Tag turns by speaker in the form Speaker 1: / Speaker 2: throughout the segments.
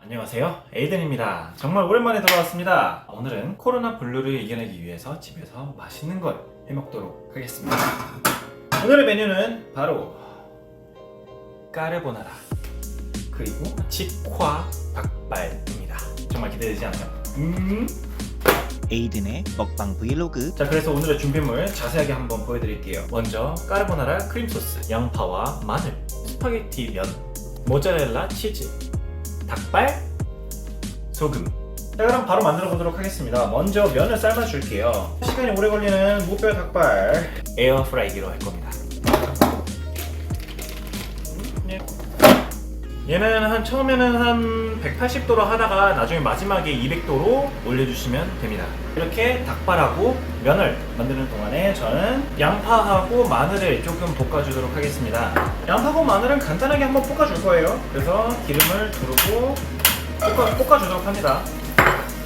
Speaker 1: 안녕하세요. 에이든입니다. 정말 오랜만에 돌아왔습니다. 오늘은 코로나 블루를 이겨내기 위해서 집에서 맛있는 걸 해먹도록 하겠습니다. 오늘의 메뉴는 바로 까르보나라 그리고 직화 닭발입니다. 정말 기대되지 않나요? 음.
Speaker 2: 에이든의 먹방 브이로그.
Speaker 1: 자 그래서 오늘의 준비물 자세하게 한번 보여드릴게요. 먼저 까르보나라 크림소스 양파와 마늘 스파게티 면 모짜렐라 치즈 닭발 소금. 자 그럼 바로 만들어 보도록 하겠습니다. 먼저 면을 삶아 줄게요. 시간이 오래 걸리는 무뼈 닭발. 에어프라이기로 할 겁니다 얘는 한 처음에는 한 180도로 하다가 나중에 마지막에 200도로 올려주시면 됩니다. 이렇게 닭발하고 면을 만드는 동안에 저는 양파하고 마늘을 조금 볶아주도록 하겠습니다. 양파하고 마늘은 간단하게 한번 볶아줄 거예요. 그래서 기름을 두르고 볶아, 볶아주도록 합니다.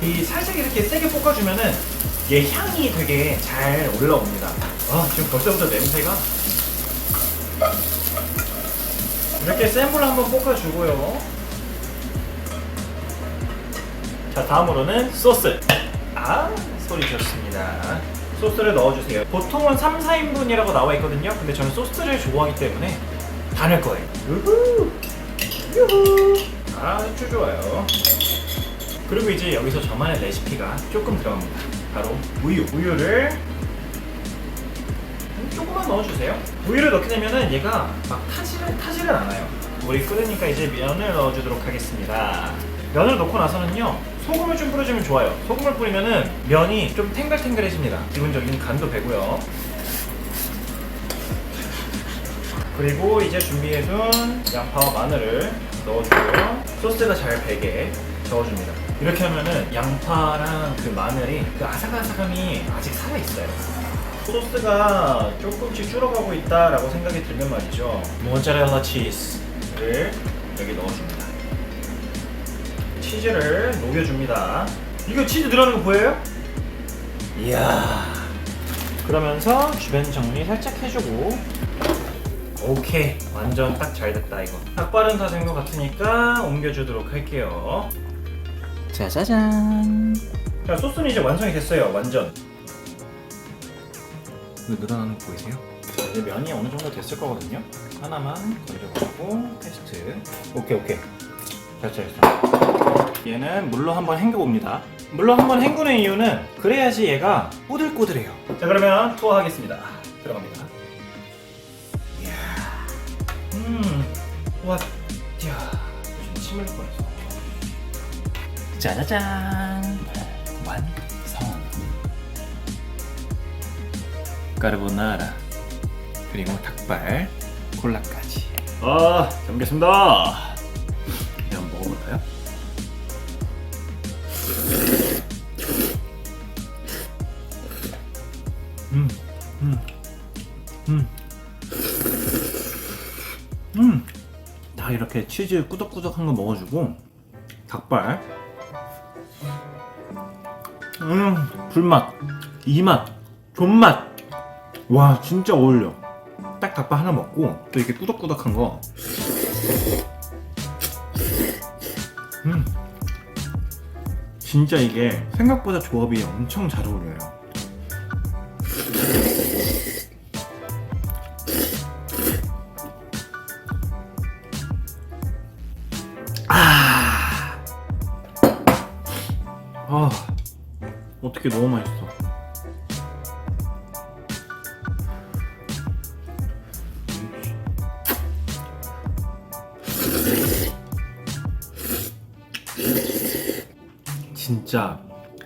Speaker 1: 이 살짝 이렇게 세게 볶아주면은 얘 향이 되게 잘 올라옵니다. 아 지금 벌써부터 냄새가 이렇게 센 불로 한번 볶아주고요. 자, 다음으로는 소스. 아, 소리 좋습니다. 소스를 넣어주세요. 보통은 3, 4인분이라고 나와 있거든요. 근데 저는 소스를 좋아하기 때문에 다 넣을 거예요. 유후! 유후! 아주 좋아요. 그리고 이제 여기서 저만의 레시피가 조금 들어갑니다. 바로 우유. 우유를 조금만 넣어주세요. 우유를 넣게 되면은 얘가 막 타지를 타지를 않아요. 물이 끓으니까 이제 면을 넣어주도록 하겠습니다. 면을 넣고 나서는요 소금을 좀 뿌려주면 좋아요. 소금을 뿌리면은 면이 좀 탱글탱글해집니다. 기본적인 간도 배고요. 그리고 이제 준비해둔 양파와 마늘을 넣어주고요. 소스가 잘 배게 저어줍니다. 이렇게 하면은 양파랑 그 마늘이 그 아삭아삭함이 아직 살아있어요. 소스가 조금씩 줄어가고 있다라고 생각이 들면 말이죠. 모짜렐라 치즈를 여기 넣어줍니다. 치즈를 녹여줍니다. 이거 치즈 들어가는 거 보여요? 이야. 그러면서 주변 정리 살짝 해주고 오케이 완전 딱 잘 됐다 이거 닭발은 다 된 것 같으니까 옮겨주도록 할게요
Speaker 2: 짜자잔
Speaker 1: 자 소스는 이제 완성이 됐어요 완전 이거 늘어나는 거 보이세요? 자, 이제 면이 어느 정도 됐을 거거든요. 하나만 건져가지고 테스트. 오케이 오케이. 됐어 됐어. 얘는 물로 한번 헹궈 봅니다. 물로 한번 헹구는 이유는 그래야지 얘가 꼬들꼬들해요. 자 그러면 투하하겠습니다. 들어갑니다. 이야. 음 와, 이야 지금 침 흘릴 뻔했어.
Speaker 2: 짜자잔. 완
Speaker 1: 까르보나라 그리고 닭발 콜라까지 아, 잘 먹겠습니다 이제 한번 먹어볼까요? 음, 음, 음, 음. 다 이렇게 치즈 꾸덕꾸덕한 거 먹어주고 닭발 음, 불맛, 이맛, 존맛. 와, 진짜 어울려. 딱 닭발 하나 먹고 또 이렇게 꾸덕꾸덕한 거. 음. 진짜 이게 생각보다 조합이 엄청 잘 어울려요. 아. 아. 어떻게 너무 맛있어. 진짜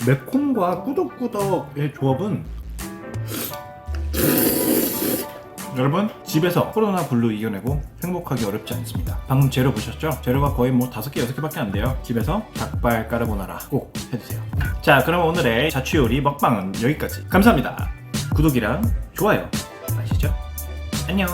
Speaker 1: 매콤과 꾸덕꾸덕의 조합은 여러분 집에서 코로나 블루 이겨내고 행복하기 어렵지 않습니다. 방금 재료 보셨죠? 재료가 거의 뭐 다섯 개 여섯 개밖에 안 돼요. 집에서 닭발 까르보나라. 꼭 해주세요. 자 그럼 오늘의 자취요리 먹방은 여기까지. 감사합니다. 구독이랑 좋아요 아시죠? 안녕